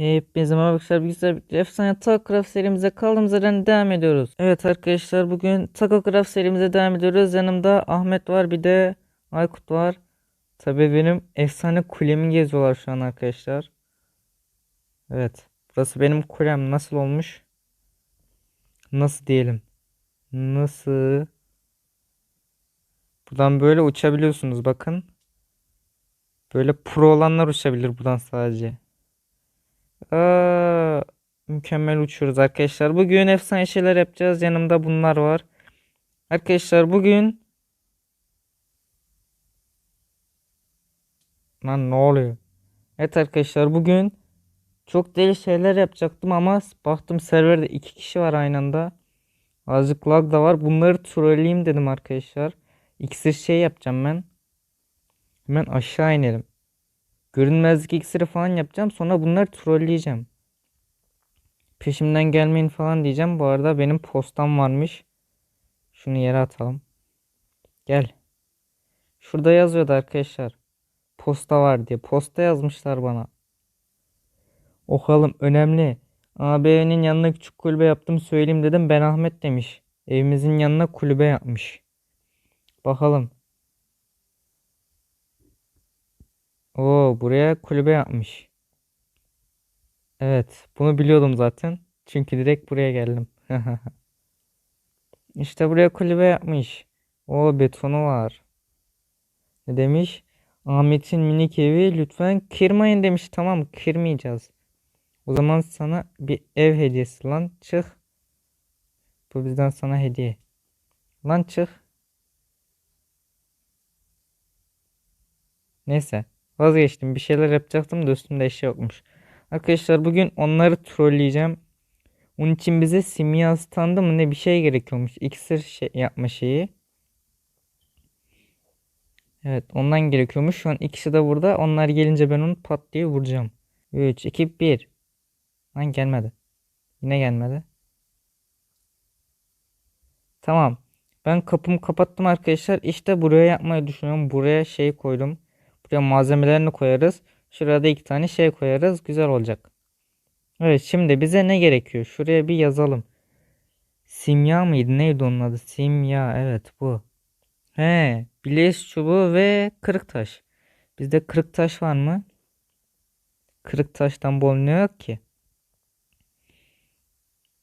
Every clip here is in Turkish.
Hepinize merhaba arkadaşlar. Bilgisayar efsane Takocraft serimize kaldığımız yerden devam ediyoruz. Evet arkadaşlar bugün Takocraft serimize devam ediyoruz. Yanımda Ahmet var bir de Aykut var. Tabii benim efsane kulemi geziyorlar şu an arkadaşlar. Evet. Burası benim kulem nasıl olmuş? Nasıl diyelim? Nasıl? Buradan böyle uçabiliyorsunuz bakın. Böyle pro olanlar uçabilir buradan sadece. Aa, mükemmel uçuyoruz arkadaşlar. Bugün efsane şeyler yapacağız. Yanımda bunlar var. Arkadaşlar bugün Lan ne oluyor? Evet arkadaşlar bugün çok deli şeyler yapacaktım ama baktım serverde iki kişi var aynı anda. Azıcık lag da var. Bunları trolleyeyim dedim arkadaşlar. İksir şey yapacağım ben. Hemen aşağı inelim. Görünmezlik iksiri falan yapacağım. Sonra bunları trolleyeceğim. Peşimden gelmeyin falan diyeceğim. Bu arada benim postam varmış. Şunu yere atalım. Gel. Şurada yazıyordu arkadaşlar. Posta var diye. Posta yazmışlar bana. Okalım önemli. AB'nin yanına küçük kulübe yaptım söyleyeyim dedim. Ben Ahmet demiş. Evimizin yanına kulübe yapmış. Bakalım. Oo buraya kulübe yapmış. Evet, bunu biliyordum zaten. Çünkü direkt buraya geldim. İşte buraya kulübe yapmış. O betonu var. Ne demiş? Ahmet'in minik evi lütfen kırmayın demiş. Tamam, kırmayacağız. O zaman sana bir ev hediyesi lan çık. Bu bizden sana hediye. Lan çık. Neyse. Vazgeçtim. Bir şeyler yapacaktım da üstümde eşya yokmuş. Arkadaşlar bugün onları trolleyeceğim. Onun için bize simya standı mı ne bir şey gerekiyormuş. İksir şey yapma şeyi. Evet ondan gerekiyormuş. Şu an ikisi de burada. Onlar gelince ben onu pat diye vuracağım. 3, 2, 1. Lan gelmedi. Yine gelmedi. Tamam. Ben kapımı kapattım arkadaşlar. İşte buraya yapmayı düşünüyorum. Buraya şey koydum. Buraya malzemelerini koyarız. Şurada iki tane şey koyarız. Güzel olacak. Evet şimdi bize ne gerekiyor? Şuraya bir yazalım. Simya mıydı? Neydi onun adı? Simya. Evet bu. He. Bileş çubuğu ve kırık taş. Bizde kırık taş var mı? Kırık taştan bol ne yok ki?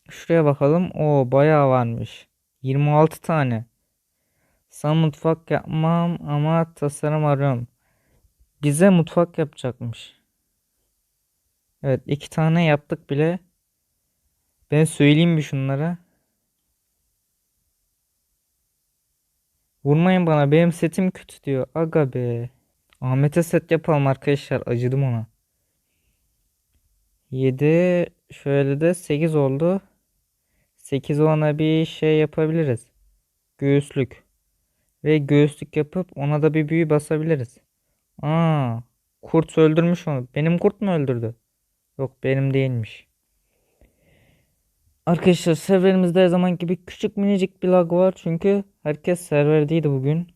Şuraya bakalım. O bayağı varmış. 26 tane. Sana mutfak yapmam ama tasarım arıyorum. Bize mutfak yapacakmış. Evet iki tane yaptık bile. Ben söyleyeyim bir şunlara. Vurmayın bana benim setim kötü diyor. Aga be. Ahmet'e set yapalım arkadaşlar. Acıdım ona. 7 şöyle de 8 oldu. 8 olana bir şey yapabiliriz. Göğüslük. Ve göğüslük yapıp ona da bir büyü basabiliriz. Aa, kurt öldürmüş onu. Benim kurt mu öldürdü? Yok benim değilmiş. Arkadaşlar serverimizde her zaman gibi küçük minicik bir lag var. Çünkü herkes serverdeydi bugün.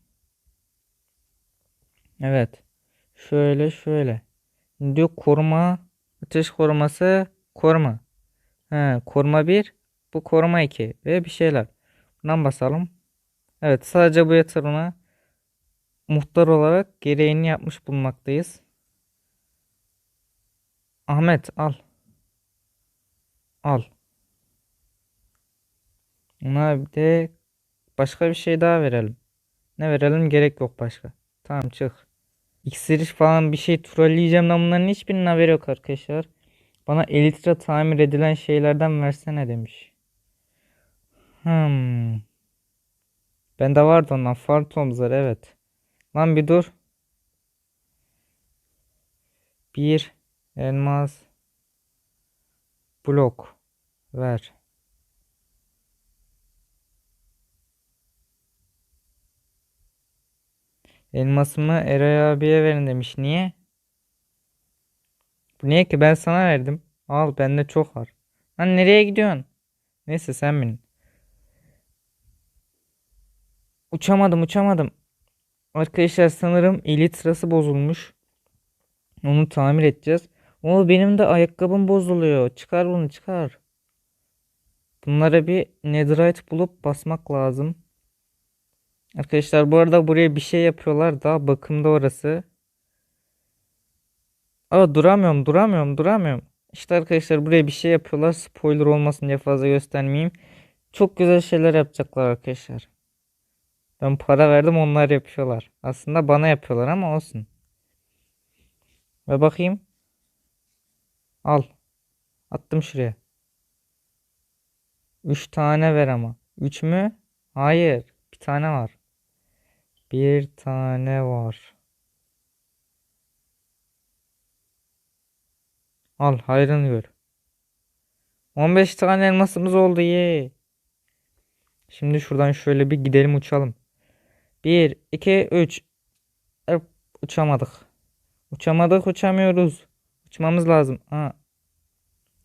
Evet. Şöyle şöyle. Diyor koruma. Ateş koruması koruma. He, koruma 1. Bu koruma 2. Ve bir şeyler. Bundan basalım. Evet sadece bu yatırımı muhtar olarak gereğini yapmış bulunmaktayız. Ahmet al. Al. Ona bir de başka bir şey daha verelim. Ne verelim gerek yok başka. Tamam çık. İksir falan bir şey trolleyeceğim de bunların hiçbirinin haberi yok arkadaşlar. Bana elitra tamir edilen şeylerden versene demiş. Hmm. Bende vardı ondan. Phantoms'lar evet. Lan bir dur. Bir elmas blok ver. Elmasımı Eray abiye verin demiş. Niye? Bu niye ki ben sana verdim. Al bende çok var. Lan nereye gidiyorsun? Neyse sen bin. Uçamadım uçamadım. Arkadaşlar sanırım elit sırası bozulmuş. Onu tamir edeceğiz. O benim de ayakkabım bozuluyor. Çıkar bunu çıkar. Bunlara bir netherite bulup basmak lazım. Arkadaşlar bu arada buraya bir şey yapıyorlar. Daha bakımda orası. Aa duramıyorum duramıyorum duramıyorum. İşte arkadaşlar buraya bir şey yapıyorlar. Spoiler olmasın diye fazla göstermeyeyim. Çok güzel şeyler yapacaklar arkadaşlar. Ben para verdim onlar yapıyorlar. Aslında bana yapıyorlar ama olsun. Ve bakayım. Al. Attım şuraya. 3 tane ver ama. 3 mü? Hayır. Bir tane var. Bir tane var. Al hayrını gör. 15 tane elmasımız oldu ye. Şimdi şuradan şöyle bir gidelim uçalım. 1, 2, 3. Uçamadık. Uçamadık uçamıyoruz. Uçmamız lazım. Ha.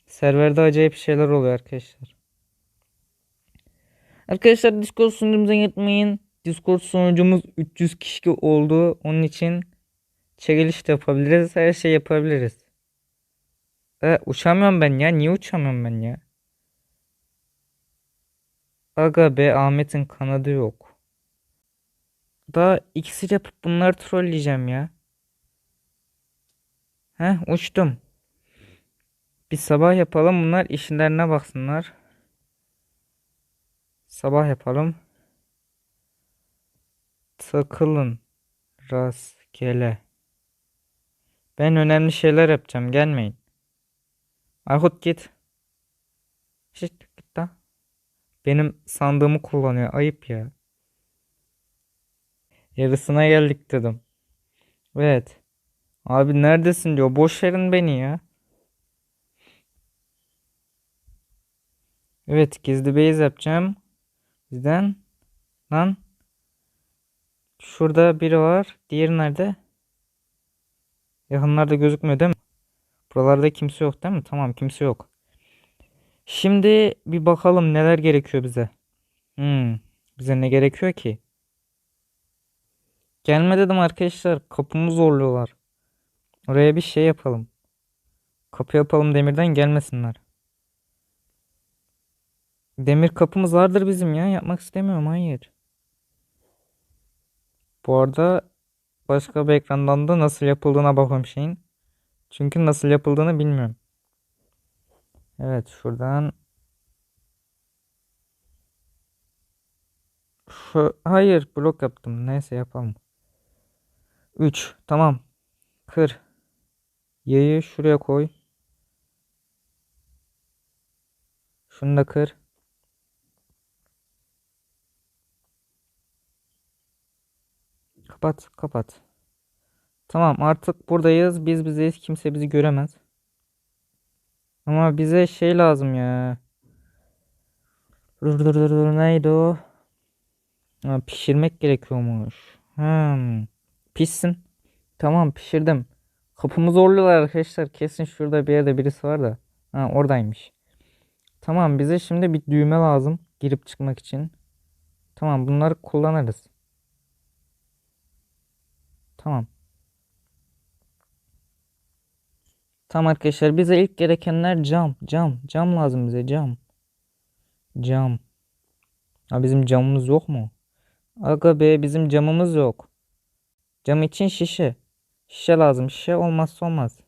Serverde acayip şeyler oluyor arkadaşlar. Arkadaşlar Discord sunucumuza gitmeyin. Discord sunucumuz 300 kişi oldu. Onun için çekiliş de yapabiliriz. Her şey yapabiliriz. E, uçamıyorum ben ya. Niye uçamıyorum ben ya? Aga be Ahmet'in kanadı yok. Daha ikisi yapıp bunları trolleyeceğim ya. Heh uçtum. Bir sabah yapalım bunlar işlerine baksınlar. Sabah yapalım. Takılın rastgele. Ben önemli şeyler yapacağım gelmeyin. Aykut git. Şişt git da. Benim sandığımı kullanıyor ayıp ya. Yarısına geldik dedim. Evet. Abi neredesin diyor. Boş verin beni ya. Evet gizli base yapacağım. Bizden. Lan. Şurada biri var. Diğeri nerede? Yakınlarda gözükmüyor değil mi? Buralarda kimse yok değil mi? Tamam kimse yok. Şimdi bir bakalım neler gerekiyor bize. Hmm, bize ne gerekiyor ki? Gelme dedim arkadaşlar. Kapımı zorluyorlar. Oraya bir şey yapalım. Kapı yapalım demirden gelmesinler. Demir kapımız vardır bizim ya. Yapmak istemiyorum. Hayır. Bu arada başka bir ekrandan da nasıl yapıldığına bakıyorum şeyin. Çünkü nasıl yapıldığını bilmiyorum. Evet şuradan. Şu, hayır blok yaptım. Neyse yapalım. 3 tamam. Kır. Yayı şuraya koy. Şunu da kır. Kapat, kapat. Tamam, artık buradayız. Biz bizeyiz. Kimse bizi göremez. Ama bize şey lazım ya. Dur dur dur dur neydi o? Ha, pişirmek gerekiyormuş. Hmm. Pişsin. Tamam pişirdim. Kapımı zorluyorlar arkadaşlar. Kesin şurada bir yerde birisi var da. Ha oradaymış. Tamam bize şimdi bir düğme lazım. Girip çıkmak için. Tamam bunları kullanırız. Tamam. Tamam arkadaşlar bize ilk gerekenler cam. Cam. Cam lazım bize cam. Cam. Ha bizim camımız yok mu? Aga be bizim camımız yok. Cam için şişe. Şişe lazım. Şişe olmazsa olmaz.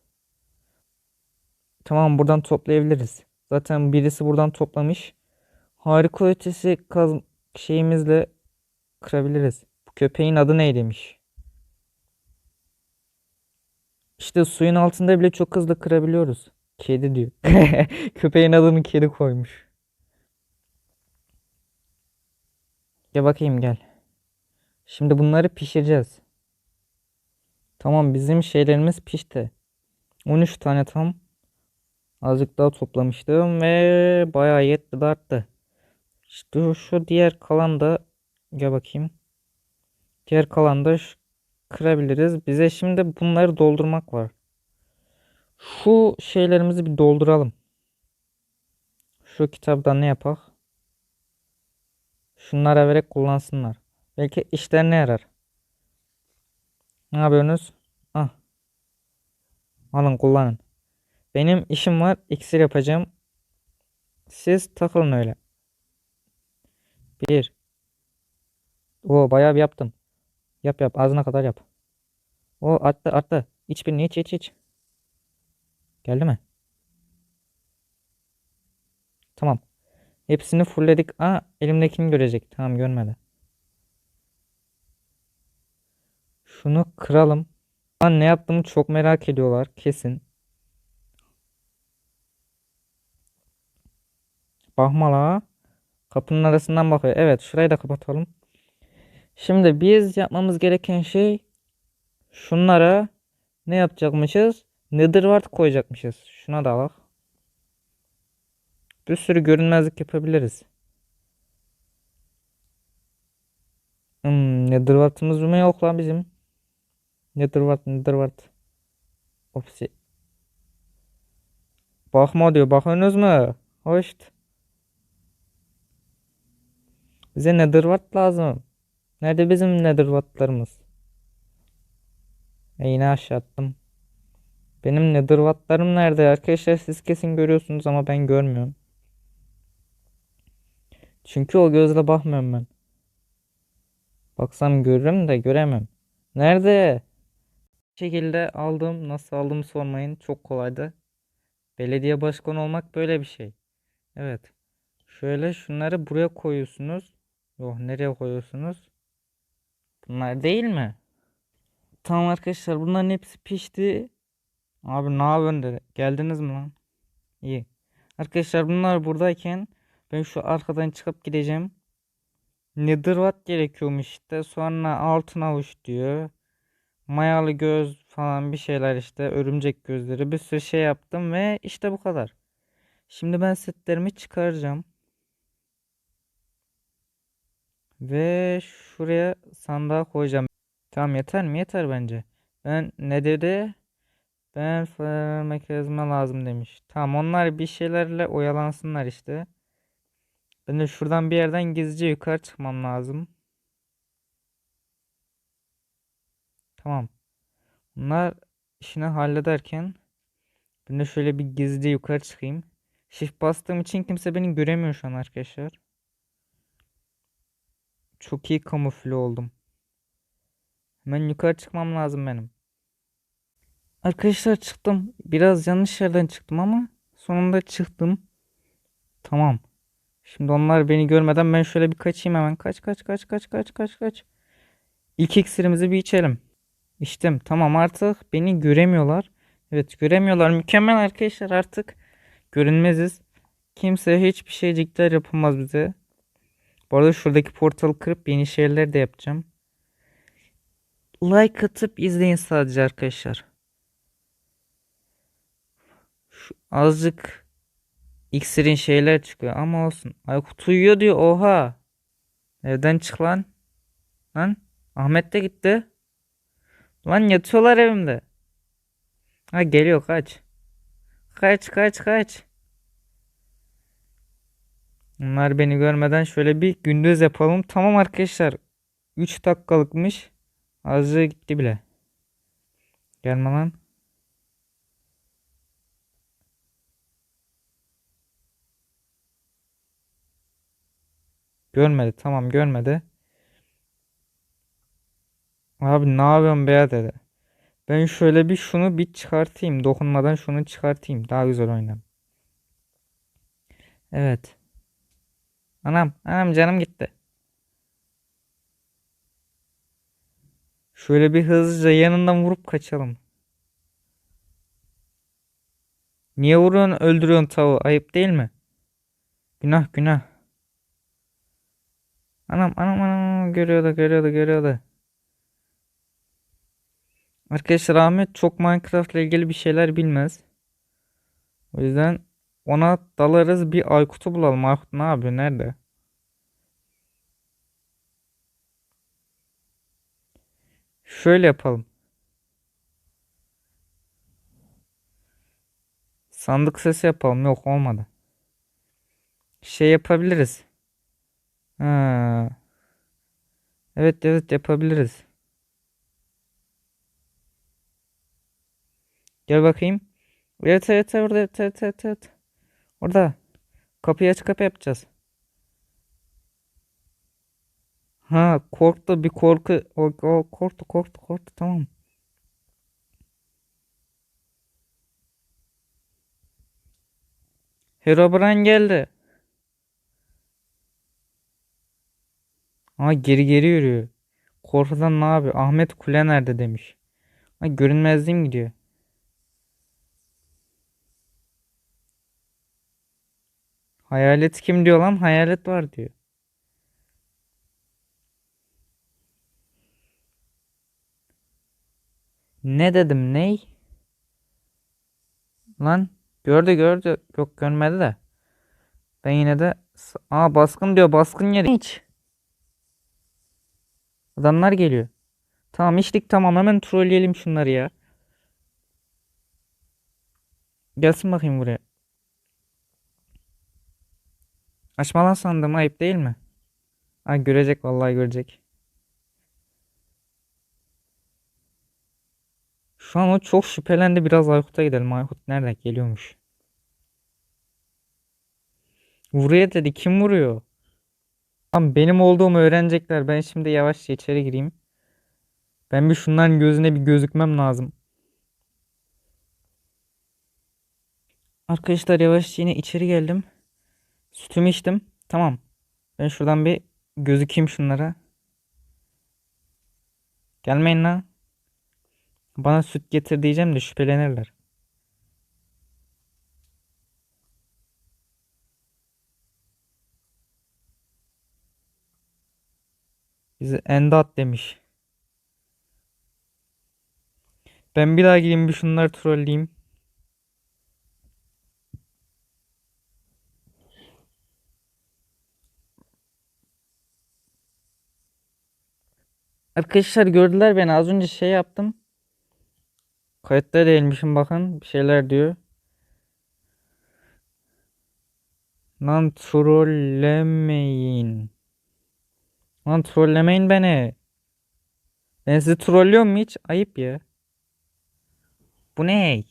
Tamam buradan toplayabiliriz. Zaten birisi buradan toplamış. Harika ötesi kaz şeyimizle kırabiliriz. Bu köpeğin adı ne. İşte suyun altında bile çok hızlı kırabiliyoruz. Kedi diyor. Köpeğin adını kedi koymuş. Gel bakayım gel. Şimdi bunları pişireceğiz. Tamam bizim şeylerimiz pişti. 13 tane tam. Azıcık daha toplamıştım ve bayağı yetti de arttı. İşte şu diğer kalan da gel bakayım. Diğer kalan da kırabiliriz. Bize şimdi bunları doldurmak var. Şu şeylerimizi bir dolduralım. Şu kitaptan ne yapak? Şunlara vererek kullansınlar. Belki işlerine yarar. Ne yapıyorsunuz? Ah. Alın kullanın. Benim işim var. İksir yapacağım. Siz takılın öyle. Bir. O bayağı bir yaptım. Yap yap. Ağzına kadar yap. O arttı arttı. İç birini iç iç iç. Geldi mi? Tamam. Hepsini fullledik. Aa elimdekini görecek. Tamam görmedi. Şunu kıralım. Lan ne yaptığımı çok merak ediyorlar. Kesin. Bakma la. Kapının arasından bakıyor. Evet şurayı da kapatalım. Şimdi biz yapmamız gereken şey şunlara ne yapacakmışız? Netherwart koyacakmışız. Şuna da bak. Bir sürü görünmezlik yapabiliriz. Hmm, Netherwart'ımız mı yok lan bizim? Netherwart, Netherwart. Opsi. Bakma diyor. Mu? Hoş. Bize Netherwart lazım. Nerede bizim Netherwart'larımız? E yine aşağı attım. Benim Netherwart'larım nerede arkadaşlar? Siz kesin görüyorsunuz ama ben görmüyorum. Çünkü o gözle bakmıyorum ben. Baksam görürüm de göremem. Nerede? Şekilde aldım. Nasıl aldım sormayın. Çok kolaydı. Belediye başkanı olmak böyle bir şey. Evet. Şöyle şunları buraya koyuyorsunuz. Yok nereye koyuyorsunuz? Bunlar değil mi? Tamam arkadaşlar bunların hepsi pişti. Abi ne yapıyorsun dedi. Geldiniz mi lan? İyi. Arkadaşlar bunlar buradayken ben şu arkadan çıkıp gideceğim. Netherwatt gerekiyormuş işte. Sonra altın avuç diyor. Mayalı göz falan bir şeyler işte. Örümcek gözleri bir sürü şey yaptım ve işte bu kadar. Şimdi ben setlerimi çıkaracağım. Ve şuraya sandığa koyacağım. Tamam yeter mi? Yeter bence. Ben ne dedi? Ben fare mekanizma lazım demiş. Tamam onlar bir şeylerle oyalansınlar işte. Ben de şuradan bir yerden gizlice yukarı çıkmam lazım. Tamam. Bunlar işini hallederken ben de şöyle bir gizlice yukarı çıkayım. Shift bastığım için kimse beni göremiyor şu an arkadaşlar. Çok iyi kamufle oldum. Hemen yukarı çıkmam lazım benim. Arkadaşlar çıktım. Biraz yanlış yerden çıktım ama sonunda çıktım. Tamam. Şimdi onlar beni görmeden ben şöyle bir kaçayım hemen. Kaç kaç kaç kaç kaç kaç kaç. İlk iksirimizi bir içelim. İçtim. Tamam artık beni göremiyorlar. Evet göremiyorlar. Mükemmel arkadaşlar artık. Görünmeziz. Kimse hiçbir şeycikler yapamaz bize. Bu arada şuradaki portalı kırıp yeni şeyler de yapacağım. Like atıp izleyin sadece arkadaşlar. Şu azıcık iksirin şeyler çıkıyor ama olsun. Aykut uyuyor diyor oha. Evden çık lan. Lan Ahmet de gitti. Lan yatıyorlar evimde. Ha geliyor kaç. Kaç kaç kaç. Bunlar beni görmeden şöyle bir gündüz yapalım. Tamam arkadaşlar. 3 dakikalıkmış. Azıcık gitti bile. Gelme lan. Görmedi. Tamam görmedi. Abi ne yapıyorsun be dedi. Ben şöyle bir şunu bir çıkartayım. Dokunmadan şunu çıkartayım. Daha güzel oynarım. Evet. Anam, anam canım gitti. Şöyle bir hızlıca yanından vurup kaçalım. Niye vuruyorsun, öldürüyorsun tavuğu? Ayıp değil mi? Günah, günah. Anam, anam, anam görüyordu, görüyordu, görüyordu. Arkadaşlar Ahmet çok Minecraft ile ilgili bir şeyler bilmez. O yüzden ona dalarız bir Aykut'u bulalım. Aykut ne yapıyor? Nerede? Şöyle yapalım. Sandık sesi yapalım. Yok olmadı. Şey yapabiliriz. Ha. Evet evet yapabiliriz. Gel bakayım. Evet evet orada evet evet evet. evet. Orada. Kapıyı aç kapı yapacağız. Ha korktu bir korku. O, o korktu korktu korktu tamam. Herobrine geldi. Aa geri geri yürüyor. Korkudan ne yapıyor? Ahmet Kule nerede demiş. Ha görünmezliğim gidiyor. Hayalet kim diyor lan? Hayalet var diyor. Ne dedim ney? Lan gördü gördü. Yok görmedi de. Ben yine de Aa baskın diyor baskın yeri. Hiç. Adamlar geliyor. Tamam içtik tamam hemen trolleyelim şunları ya. Gelsin bakayım buraya. Açma lan sandım ayıp değil mi? Ay görecek vallahi görecek. Şu an o çok şüphelendi biraz Aykut'a gidelim. Aykut nereden geliyormuş? Vuruyor dedi. Kim vuruyor? Tamam benim olduğumu öğrenecekler. Ben şimdi yavaşça içeri gireyim. Ben bir şunların gözüne bir gözükmem lazım. Arkadaşlar yavaşça yine içeri geldim. Sütümü içtim. Tamam. Ben şuradan bir gözükeyim şunlara. Gelmeyin lan. Bana süt getir diyeceğim de şüphelenirler. Bize endat demiş. Ben bir daha gideyim bir şunları trolleyeyim. Arkadaşlar gördüler beni az önce şey yaptım. Kayıtta değilmişim bakın bir şeyler diyor. Lan trollemeyin. Lan trollemeyin beni. Ben sizi trollüyor mu hiç? Ayıp ya. Bu ne?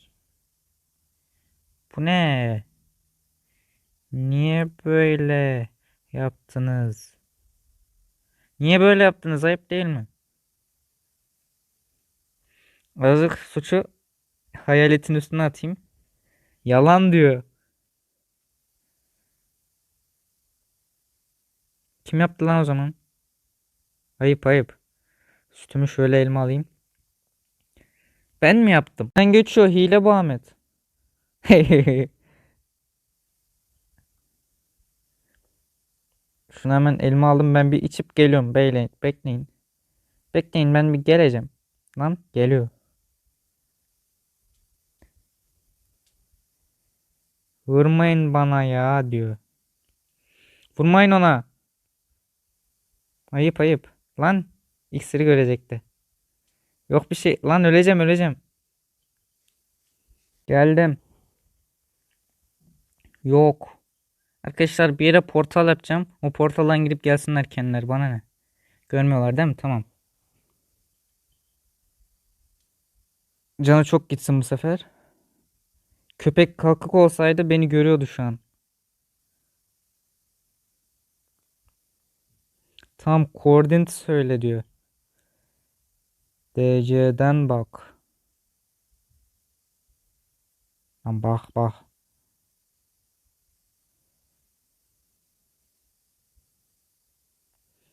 Bu ne? Niye böyle yaptınız? Niye böyle yaptınız? Ayıp değil mi? Azıcık suçu hayaletin üstüne atayım. Yalan diyor. Kim yaptı lan o zaman? Ayıp ayıp. Sütümü şöyle elime alayım. Ben mi yaptım? Ben geçiyor hile bu Ahmet. Şunu hemen elime aldım ben bir içip geliyorum. Beyleyin, bekleyin. Bekleyin ben bir geleceğim. Lan geliyor. Vurmayın bana ya diyor. Vurmayın ona. Ayıp ayıp. Lan iksiri görecekti. Yok bir şey. Lan öleceğim öleceğim. Geldim. Yok. Arkadaşlar bir yere portal yapacağım. O portaldan girip gelsinler kendileri. Bana ne? Görmüyorlar değil mi? Tamam. Canı çok gitsin bu sefer. Köpek kalkık olsaydı beni görüyordu şu an. Tam koordinat söyle diyor. DC'den bak. Lan bak bak.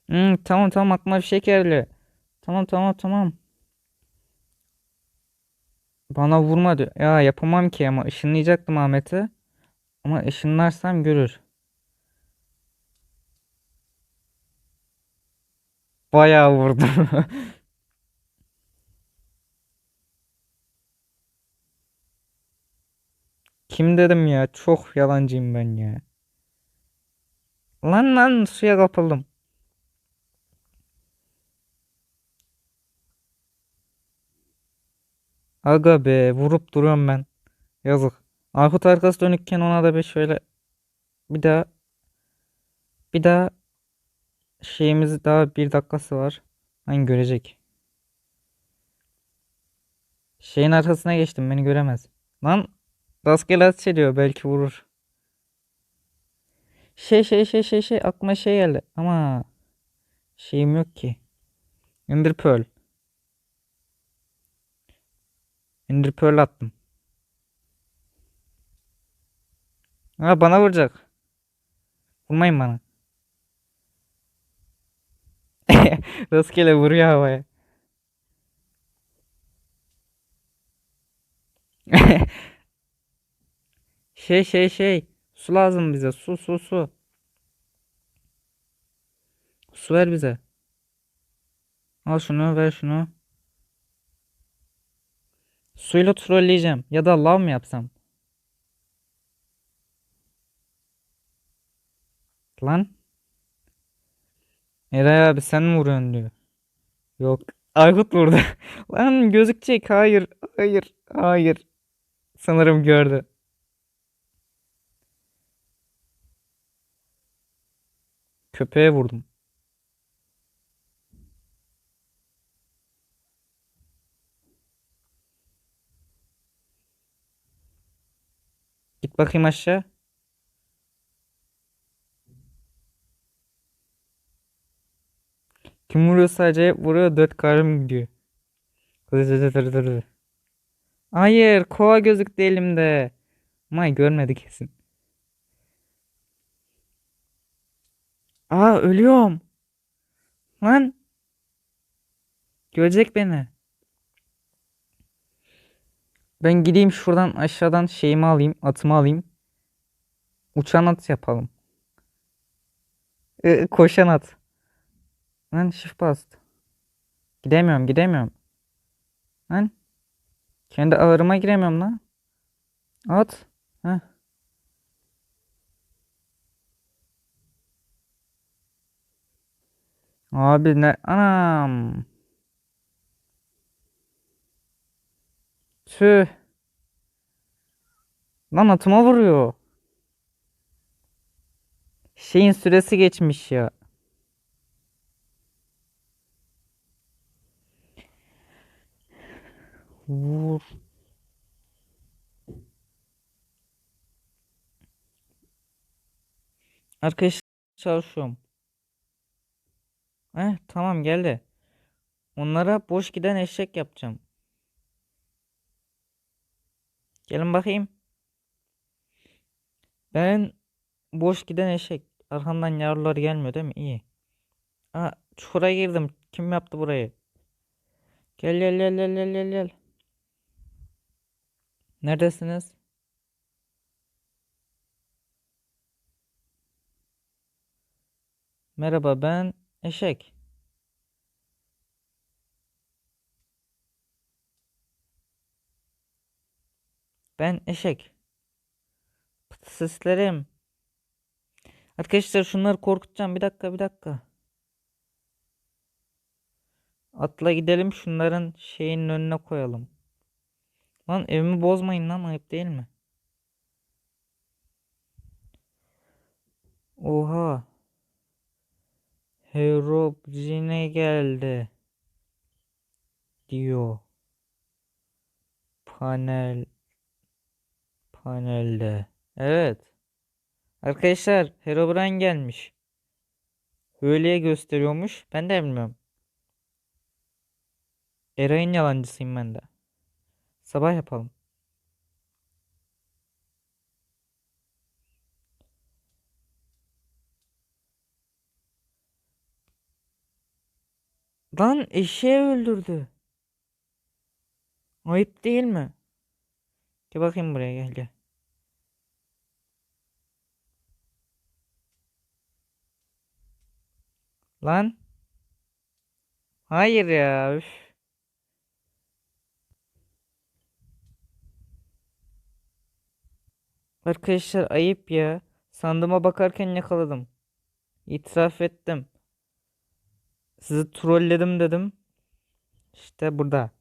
Hmm, tamam tamam aklıma bir şey geldi. Tamam tamam tamam. Bana vurma diyor. Ya yapamam ki ama ışınlayacaktım Ahmet'i. Ama ışınlarsam görür. Bayağı vurdum. Kim dedim ya? Çok yalancıyım ben ya. Lan lan suya kapıldım. Aga be vurup duruyorum ben. Yazık. Aykut arkası dönükken ona da bir şöyle bir daha bir daha şeyimiz daha bir dakikası var. Hani görecek. Şeyin arkasına geçtim beni göremez. Lan Rastgele ateş ediyor belki vurur. Şey şey şey şey şey aklıma şey geldi ama şeyim yok ki. Ender Pearl. Ender Pearl attım. Ha bana vuracak. Vurmayın bana. Rastgele vuruyor havaya. Şey şey şey. Su lazım bize. Su su su. Su ver bize. Al şunu ver şunu. Suyla trolleyeceğim. Ya da lav mı yapsam? Lan. Eray abi sen mi vuruyorsun diyor. Yok. Aykut vurdu. Lan gözükecek. Hayır. Hayır. Hayır. Sanırım gördü. Köpeğe vurdum. Git bakayım aşağı. Kim vuruyor sadece vuruyor dört karım gidiyor. Hayır kova gözüktü elimde. May görmedi kesin. Aa ölüyorum. Lan. Görecek beni. Ben gideyim şuradan aşağıdan şeyimi alayım. Atımı alayım. Uçan at yapalım. Ee, koşan at. Lan shift bastı. Gidemiyorum gidemiyorum. Lan. Kendi ağrıma giremiyorum lan. At. Heh. Abi ne? Anam. Tüh. Lan atıma vuruyor. Şeyin süresi geçmiş ya. Vur. Arkadaşlar çalışıyorum. Eh tamam geldi. Onlara boş giden eşek yapacağım. Gelin bakayım. Ben boş giden eşek. Arkamdan yavrular gelmiyor değil mi? İyi. Aa, çukura girdim. Kim yaptı burayı? Gel gel gel gel gel gel gel. Neredesiniz? Merhaba ben eşek. Ben eşek. Seslerim. Arkadaşlar şunları korkutacağım. Bir dakika bir dakika. Atla gidelim şunların şeyinin önüne koyalım. Lan evimi bozmayın lan ayıp değil mi? Oha. Herobrine geldi. Diyor. Panel panelde. Evet. Arkadaşlar Herobrine gelmiş. Öyleye gösteriyormuş. Ben de bilmiyorum. Eray'ın yalancısıyım ben de. Sabah yapalım. Lan eşeği öldürdü. Ayıp değil mi? Gel bakayım buraya gel gel. Lan. Hayır ya. Üf. Arkadaşlar ayıp ya. Sandığıma bakarken yakaladım. İtiraf ettim. Sizi trolledim dedim. İşte burada.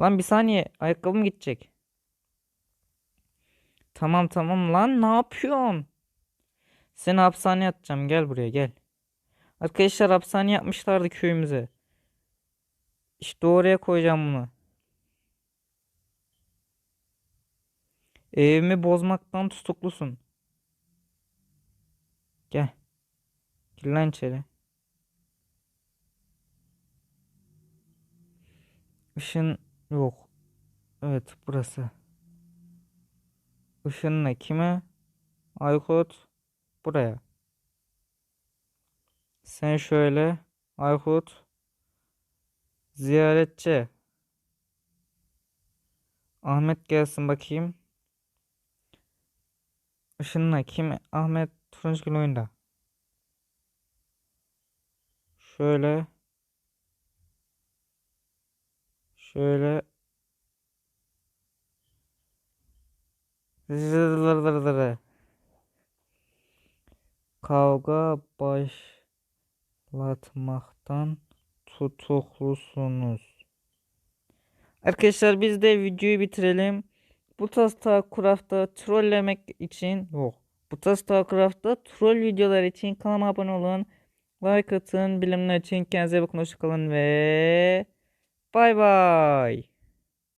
Lan bir saniye. Ayakkabım gidecek. Tamam tamam lan ne yapıyorsun? Seni hapishaneye atacağım. Gel buraya gel. Arkadaşlar hapishane yapmışlardı köyümüze. İşte oraya koyacağım bunu. Evimi bozmaktan tutuklusun. Gel. Gir lan içeri. Işın yok. Evet burası. Işın ne? Kime? Aykut. Buraya. Sen şöyle. Aykut. Ziyaretçi. Ahmet gelsin bakayım. Işınla kim? Ahmet Turuncugil oyunda. Şöyle. Şöyle. Kavga başlatmaktan tutuklusunuz. Arkadaşlar biz de videoyu bitirelim. Bu tarz Craft'ta trollemek için yok. Bu tarz Craft'ta troll videolar için kanalıma abone olun. Like atın. Bilimler için kendinize bakın. Hoşçakalın ve bay bay.